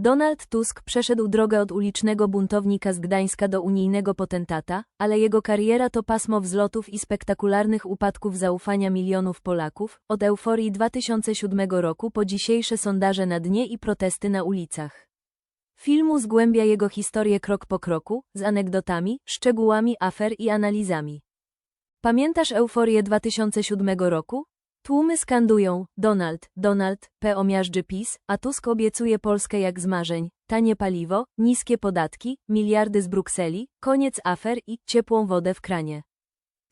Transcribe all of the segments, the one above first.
Donald Tusk przeszedł drogę od ulicznego buntownika z Gdańska do unijnego potentata, ale jego kariera to pasmo wzlotów i spektakularnych upadków zaufania milionów Polaków, od euforii 2007 roku po dzisiejsze sondaże na dnie i protesty na ulicach. Filmu zgłębia jego historię krok po kroku, z anegdotami, szczegółami afer i analizami. Pamiętasz euforię 2007 roku? Tłumy skandują, Donald, Donald, P. omiażdży PiS, a Tusk obiecuje Polskę jak z marzeń, tanie paliwo, niskie podatki, miliardy z Brukseli, koniec afer i ciepłą wodę w kranie.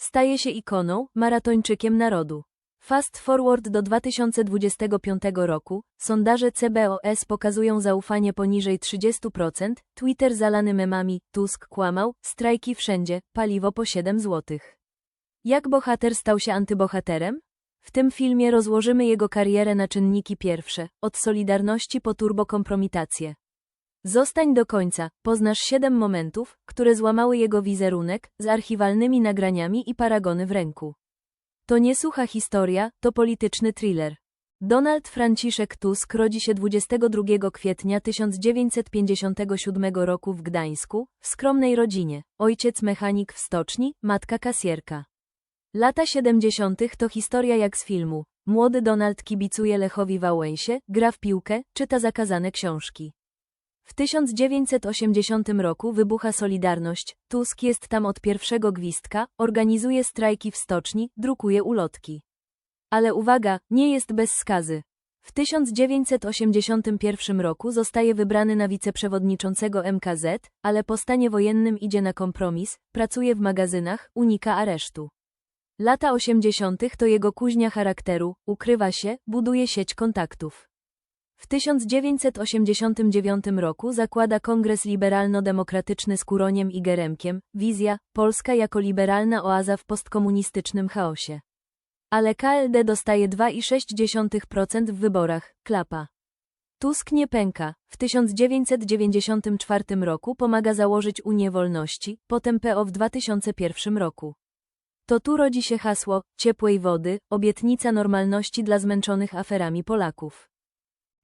Staje się ikoną, maratończykiem narodu. Fast forward do 2025 roku, sondaże CBOS pokazują zaufanie poniżej 30%, Twitter zalany memami, Tusk kłamał, strajki wszędzie, paliwo po 7 zł. Jak bohater stał się antybohaterem? W tym filmie rozłożymy jego karierę na czynniki pierwsze, od solidarności po turbokompromitację. Zostań do końca, poznasz siedem momentów, które złamały jego wizerunek, z archiwalnymi nagraniami i paragony w ręku. To nie sucha historia, to polityczny thriller. Donald Franciszek Tusk rodzi się 22 kwietnia 1957 roku w Gdańsku, w skromnej rodzinie. Ojciec mechanik w stoczni, matka kasjerka. Lata 70. to historia jak z filmu. Młody Donald kibicuje Lechowi Wałęsie, gra w piłkę, czyta zakazane książki. W 1980 roku wybucha Solidarność, Tusk jest tam od pierwszego gwizdka, organizuje strajki w stoczni, drukuje ulotki. Ale uwaga, nie jest bez skazy. W 1981 roku zostaje wybrany na wiceprzewodniczącego MKZ, ale po stanie wojennym idzie na kompromis, pracuje w magazynach, unika aresztu. Lata 80. to jego kuźnia charakteru, ukrywa się, buduje sieć kontaktów. W 1989 roku zakłada Kongres Liberalno-Demokratyczny z Kuroniem i Geremkiem, wizja, Polska jako liberalna oaza w postkomunistycznym chaosie. Ale KLD dostaje 2,6% w wyborach, klapa. Tusk nie pęka. W 1994 roku pomaga założyć Unię Wolności, potem PO w 2001 roku. To tu rodzi się hasło ciepłej wody, obietnica normalności dla zmęczonych aferami Polaków.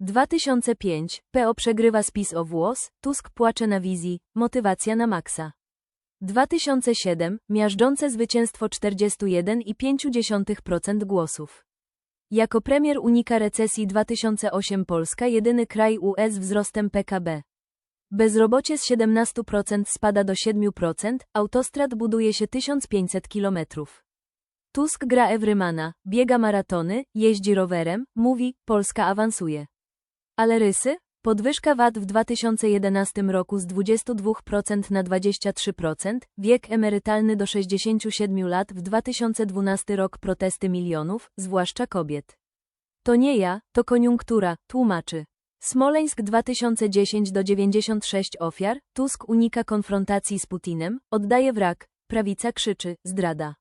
2005 PO przegrywa spis o włos, Tusk płacze na wizji, motywacja na maksa. 2007 miażdżące zwycięstwo 41,5% głosów. Jako premier unika recesji 2008 Polska jedyny kraj US wzrostem PKB. Bezrobocie z 17% spada do 7%, autostrad buduje się 1500 km. Tusk gra Ewrymana, biega maratony, jeździ rowerem, mówi, Polska awansuje. Ale rysy? Podwyżka VAT w 2011 roku z 22% na 23%, wiek emerytalny do 67 lat w 2012 rok protesty milionów, zwłaszcza kobiet. To nie ja, to koniunktura, tłumaczy. Smoleńsk 2010 do 96 ofiar, Tusk unika konfrontacji z Putinem, oddaje wrak, prawica krzyczy, zdrada.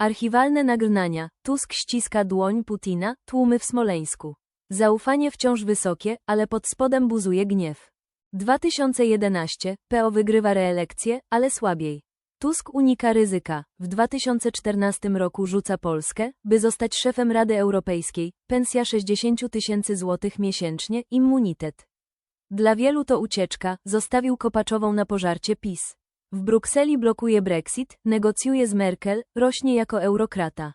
Archiwalne nagrania, Tusk ściska dłoń Putina, tłumy w Smoleńsku. Zaufanie wciąż wysokie, ale pod spodem buzuje gniew. 2011, PO wygrywa reelekcję, ale słabiej. Tusk unika ryzyka. W 2014 roku rzuca Polskę, by zostać szefem Rady Europejskiej, pensja 60 tysięcy złotych miesięcznie, immunitet. Dla wielu to ucieczka, zostawił Kopaczową na pożarcie PiS. W Brukseli blokuje Brexit, negocjuje z Merkel, rośnie jako eurokrata.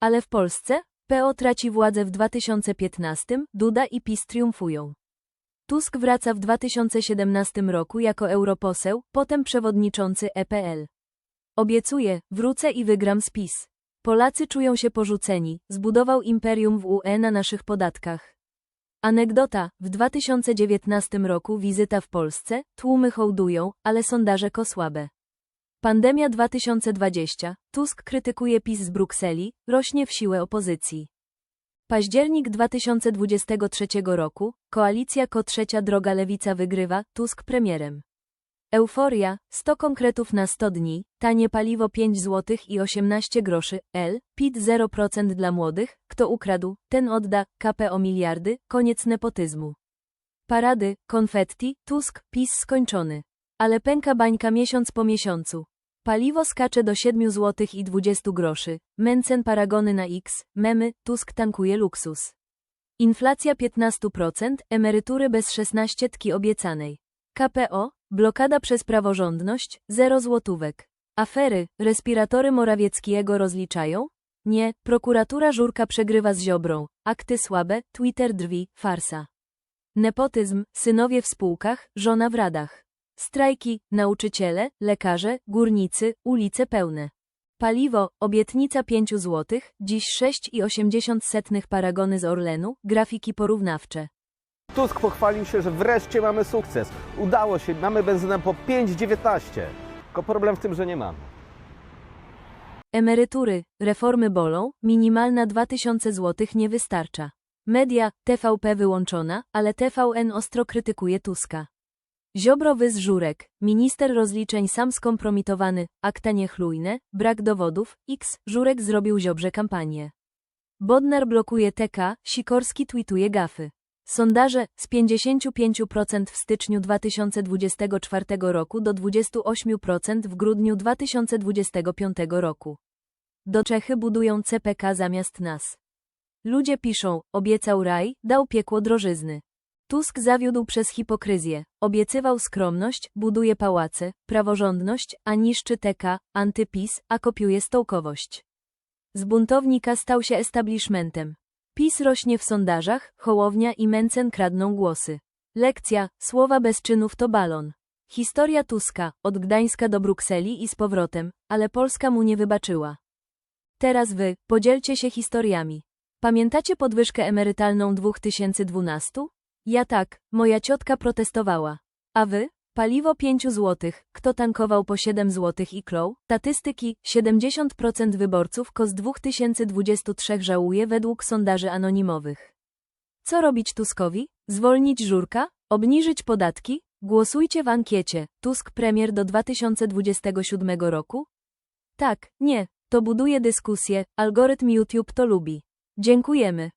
Ale w Polsce? PO traci władzę w 2015, Duda i PiS triumfują. Tusk wraca w 2017 roku jako europoseł, potem przewodniczący EPL. Obiecuje, wrócę i wygram spis. Polacy czują się porzuceni, zbudował imperium w UE na naszych podatkach. Anegdota, w 2019 roku wizyta w Polsce, tłumy hołdują, ale sondaże kosłabe. Pandemia 2020, Tusk krytykuje PiS z Brukseli, rośnie w siłę opozycji. Październik 2023 roku, koalicja Ko Trzecia Droga Lewica wygrywa, Tusk premierem. Euforia, 100 konkretów na 100 dni, tanie paliwo 5 zł i 18 groszy, L, PIT 0% dla młodych, kto ukradł, ten odda, KP o miliardy, koniec nepotyzmu. Parady, konfetti, Tusk, PiS skończony. Ale pęka bańka miesiąc po miesiącu. Paliwo skacze do 7 zł i 20 groszy, Mencen paragony na X, memy, Tusk tankuje luksus. Inflacja 15%, emerytury bez 16 tki obiecanej. KPO, blokada przez praworządność, 0 złotówek. Afery, respiratory Morawieckiego rozliczają? Nie, prokuratura Żurka przegrywa z Ziobrą, akty słabe, Twitter drwi, farsa. Nepotyzm, synowie w spółkach, żona w radach. Strajki, nauczyciele, lekarze, górnicy, ulice pełne. Paliwo, obietnica 5 zł, dziś 6,80 paragony z Orlenu, grafiki porównawcze. Tusk pochwalił się, że wreszcie mamy sukces. Udało się, mamy benzynę po 5,19. Tylko problem w tym, że nie mamy. Emerytury, reformy bolą, minimalna 2000 zł nie wystarcza. Media, TVP wyłączona, ale TVN ostro krytykuje Tuska. Ziobrowy z Żurek, minister rozliczeń sam skompromitowany, akta niechlujne, brak dowodów, X, Żurek zrobił Ziobrze kampanię. Bodnar blokuje TK, Sikorski tweetuje gafy. Sondaże z 55% w styczniu 2024 roku do 28% w grudniu 2025 roku. Do Czechy budują CPK zamiast nas. Ludzie piszą, obiecał raj, dał piekło drożyzny. Tusk zawiódł przez hipokryzję, obiecywał skromność, buduje pałace, praworządność, a niszczy TK, antypis, a kopiuje stołkowość. Z buntownika stał się establishmentem. PiS rośnie w sondażach, Hołownia i Mencen kradną głosy. Lekcja, słowa bez czynów to balon. Historia Tuska, od Gdańska do Brukseli i z powrotem, ale Polska mu nie wybaczyła. Teraz wy, podzielcie się historiami. Pamiętacie podwyżkę emerytalną 2012? Ja tak, moja ciotka protestowała. A wy? Paliwo 5 zł, kto tankował po 7 zł i klął? Statystyki, 70% wyborców KOS 2023 żałuje według sondaży anonimowych. Co robić Tuskowi? Zwolnić Żurka? Obniżyć podatki? Głosujcie w ankiecie. Tusk premier do 2027 roku? Tak, nie, to buduje dyskusję, algorytm YouTube to lubi. Dziękujemy.